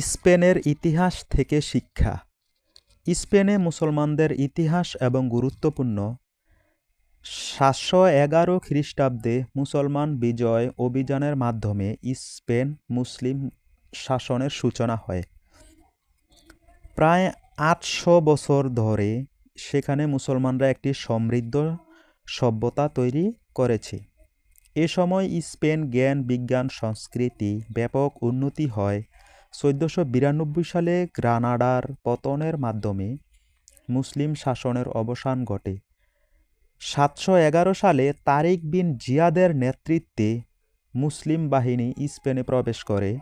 স্পেনের ইতিহাস থেকে শিক্ষা। স্পেনে মুসলমানদের ইতিহাস এবং গুরুত্বপূর্ণ। সাতশো এগারো খ্রিস্টাব্দে মুসলমান বিজয় অভিযানের মাধ্যমে স্পেন মুসলিম শাসনের সূচনা হয়। প্রায় আটশো বছর ধরে সেখানে মুসলমানরা একটি সমৃদ্ধ সভ্যতা তৈরি করেছে। এ সময় স্পেন জ্ঞান, বিজ্ঞান, সংস্কৃতি ব্যাপক উন্নতি হয়। চোদ্দোশো বিরানব্বই সালে গ্রানাডার পতনের মাধ্যমে মুসলিম শাসনের অবসান ঘটে। সাতশো এগারো সালে তারিক বিন জিয়াদের নেতৃত্বে মুসলিম বাহিনী স্পেনে প্রবেশ করে।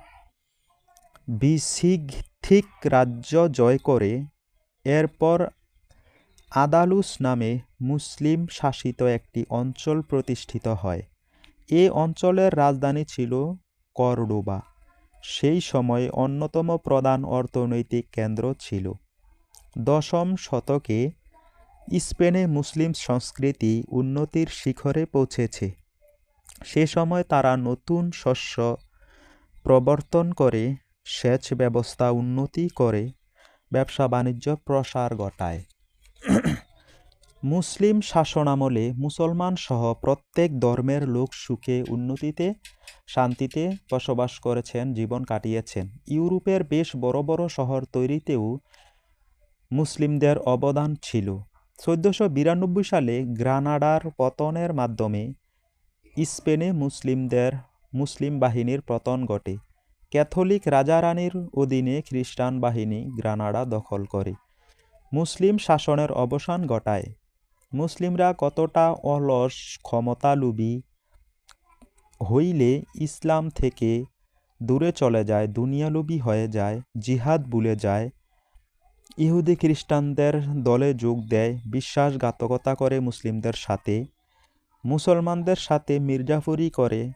বিসিগথিক রাজ্য জয় করে। এরপর আদালুস নামে মুসলিম শাসিত একটি অঞ্চল প্রতিষ্ঠিত হয়। এ অঞ্চলের রাজধানী ছিল করডোবা। সেই সময়ে অন্যতম প্রধান অর্থনৈতিক কেন্দ্র ছিল। দশম শতকে স্পেনে মুসলিম সংস্কৃতি উন্নতির শিখরে পৌঁছেছে। সে সময় তারা নতুন শস্য প্রবর্তন করে, সেচ ব্যবস্থা উন্নতি করে ব্যবসা বাণিজ্য প্রসার ঘটায়। মুসলিম শাসনামলে মুসলমান সহ প্রত্যেক ধর্মের লোক সুখে, উন্নতিতে, শান্তিতে বসবাস করেছেন, জীবন কাটিয়েছেন। ইউরোপের বেশ বড় বড় শহর তৈরিতেও মুসলিমদের অবদান ছিল। চোদ্দোশো বিরানব্বই সালে গ্রানাডার পতনের মাধ্যমে স্পেনে মুসলিমদের মুসলিম বাহিনীর পতন ঘটে। ক্যাথলিক রাজারানীর অধীনে খ্রিস্টান বাহিনী গ্রানাডা দখল করে। মুসলিম শাসনের অবসান ঘটায়। মুসলিমরা কতটা অলস, ক্ষমতালুবী হইলে ইসলাম থেকে দূরে চলে যায়, দুনিয়ালুবী হয়ে যায়, জিহাদ ভুলে যায়, ইহুদি খ্রিস্টানদের দলে যোগ দেয়, বিশ্বাসঘাতকতা করে মুসলিমদের সাথে, মুসলমানদের সাথে মির্জাফরি করে,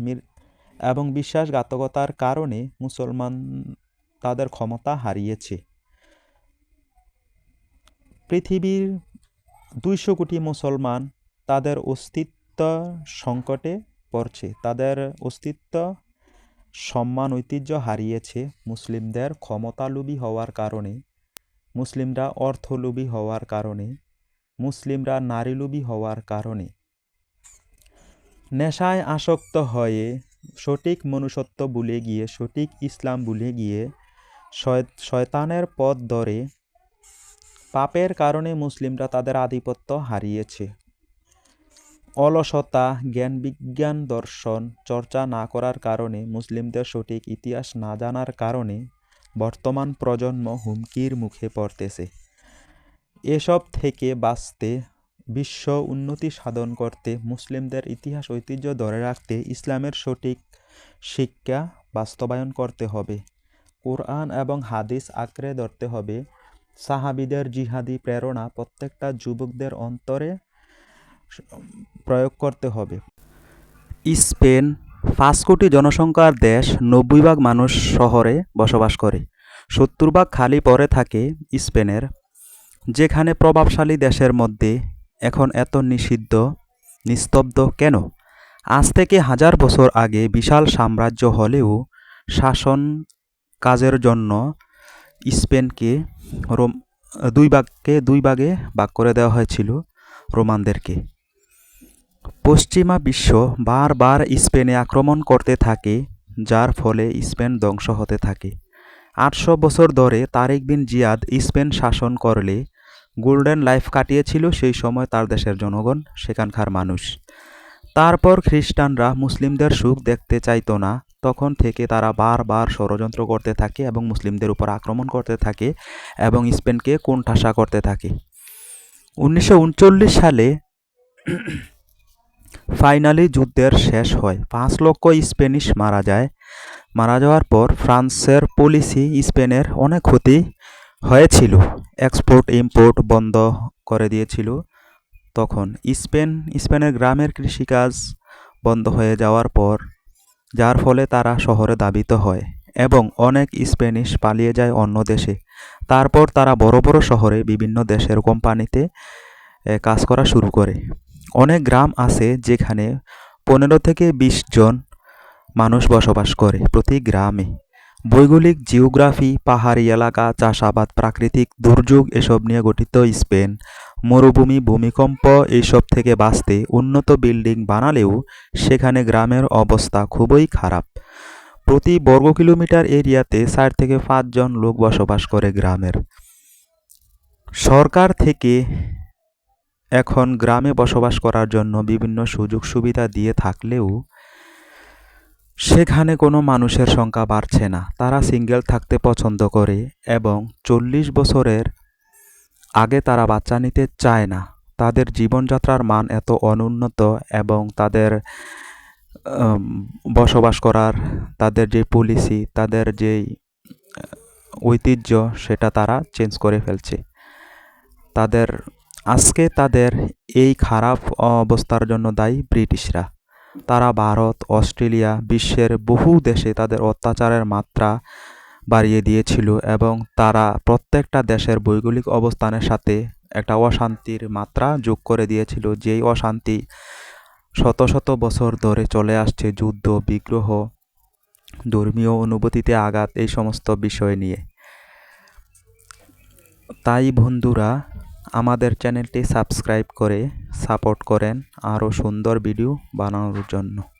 মির, এবং বিশ্বাসঘাতকতার কারণে মুসলমান তাদের ক্ষমতা হারিয়েছে। পৃথিবীর দুইশো কোটি মুসলমান তাদের অস্তিত্ব সংকটে পড়ছে। তাদের অস্তিত্ব, সম্মান, ঐতিহ্য হারিয়েছে মুসলিমদের ক্ষমতালোভী হওয়ার কারণে, মুসলিমরা অর্থলোভী হওয়ার কারণে, মুসলিমরা নারীলোভী হওয়ার কারণে। নেশায় আসক্ত হয়ে সঠিক মনুষ্যত্ব ভুলে গিয়ে, সঠিক ইসলাম ভুলে গিয়ে শয়তানের পথ ধরে পাপের কারণে মুসলিমরা তাদের আধিপত্য হারিয়েছে। অলসতা জ্ঞান বিজ্ঞান দর্শন, চর্চা না করার কারণে মুসলিমদের সঠিক ইতিহাস না জানার কারণে বর্তমান প্রজন্ম হুমকির মুখে পড়তেছে। এসব থেকে বাঁচতে, বিশ্ব উন্নতি সাধন করতে, মুসলিমদের ইতিহাস ঐতিহ্য ধরে রাখতে ইসলামের সঠিক শিক্ষা বাস্তবায়ন করতে হবে। কোরআন এবং হাদিস আঁকড়ে ধরতে হবে সাহাবিদের জিহাদি প্রেরণা প্রত্যেকটা যুবকদের অন্তরে প্রয়োগ করতে হবে। স্পেন পাঁচ কোটি জনসংখ্যার দেশ নব্বই ভাগ মানুষ শহরে বসবাস করে। সত্তর ভাগ খালি পড়ে থাকে স্পেনের, যেখানে প্রভাবশালী দেশের মধ্যে এখন এত নিষিদ্ধ, নিস্তব্ধ কেন? আজ থেকে হাজার বছর আগে বিশাল সাম্রাজ্য হলেও শাসন কাজের জন্য স্পেনকে রোম, দুই ভাগকে, দুই ভাগে ভাগ করে দেওয়া হয়েছিল রোমানদেরকে। পশ্চিমা বিশ্ব বারবার স্পেনে আক্রমণ করতে থাকে, যার ফলে স্পেন ধ্বংস হতে থাকে। আটশো বছর ধরে তারেক বিন জিয়াদ স্পেন শাসন করলে গোল্ডেন লাইফ কাটিয়েছিল, সেই সময় তার দেশের জনগণ সেখানকার মানুষ। তারপর খ্রিস্টানরা মুসলিমদের সুখ দেখতে চাইতো না তখন থেকে তারা বারবার ষড়যন্ত্র করতে থাকে এবং মুসলিমদের উপর আক্রমণ করতে থাকে এবং স্পেনকে কোণঠাসা করতে থাকে। উনিশশো উনচল্লিশ সালে ফাইনালি যুদ্ধের শেষ হয়। পাঁচ লক্ষ স্পেনিশ মারা যায়। মারা যাওয়ার পর ফ্রান্সের পলিসি স্পেনের অনেক ক্ষতি হয়েছিল। এক্সপোর্ট, ইম্পোর্ট বন্ধ করে দিয়েছিল। তখন স্পেন, স্পেনের গ্রামের কৃষিকাজ বন্ধ হয়ে যাওয়ার পর যার ফলে তারা শহরে দাবিত হয় এবং অনেক স্প্যানিশ পালিয়ে যায় অন্য দেশে। তারপর তারা বড় বড় শহরে বিভিন্ন দেশের কোম্পানিতে কাজ করা শুরু করে। অনেক গ্রাম আছে যেখানে পনেরো থেকে বিশ জন মানুষ বসবাস করে প্রতি গ্রামে। ভৌগোলিক জিওগ্রাফি, পাহাড়ি এলাকা, চাষাবাদ, প্রাকৃতিক দুর্যোগ এসব নিয়ে গঠিত স্পেন। মরুভূমি, ভূমিকম্প এইসব থেকে বাঁচতে উন্নত বিল্ডিং বানালেও সেখানে গ্রামের অবস্থা খুবই খারাপ। প্রতি বর্গ কিলোমিটার এরিয়াতে চার থেকে পাঁচজন লোক বসবাস করে গ্রামের। সরকার থেকে এখন গ্রামে বসবাস করার জন্য বিভিন্ন সুযোগ সুবিধা দিয়ে থাকলেও সেখানে কোনো মানুষের সংখ্যা বাড়ছে না। তারা সিঙ্গেল থাকতে পছন্দ করে এবং চল্লিশ বছরের আগে তারা বাচ্চা নিতে চায় না। তাদের জীবনযাত্রার মান এত অনুন্নত এবং তাদের বসবাস করার, তাদের যে পলিসি তাদের যেই ঐতিহ্য, সেটা তারা চেঞ্জ করে ফেলছে। তাদের, আজকে তাদের এই খারাপ অবস্থার জন্য দায়ী ব্রিটিশরা। তারা ভারত, অস্ট্রেলিয়া, বিশ্বের বহু দেশে তাদের অত্যাচারের মাত্রা বাড়িয়ে দিয়েছিল এবং তারা প্রত্যেকটা দেশের ভৌগোলিক অবস্থানের সাথে একটা অশান্তির মাত্রা যোগ করে দিয়েছিল, যেই অশান্তি শত শত বছর ধরে চলে আসছে যুদ্ধ, বিগ্রহ, ধর্মীয় অনুভূতিতে আঘাত, এই সমস্ত বিষয় নিয়ে। তাই বন্ধুরা, আমাদের চ্যানেলটি সাবস্ক্রাইব করে সাপোর্ট করেন আরও সুন্দর ভিডিও বানানোর জন্য।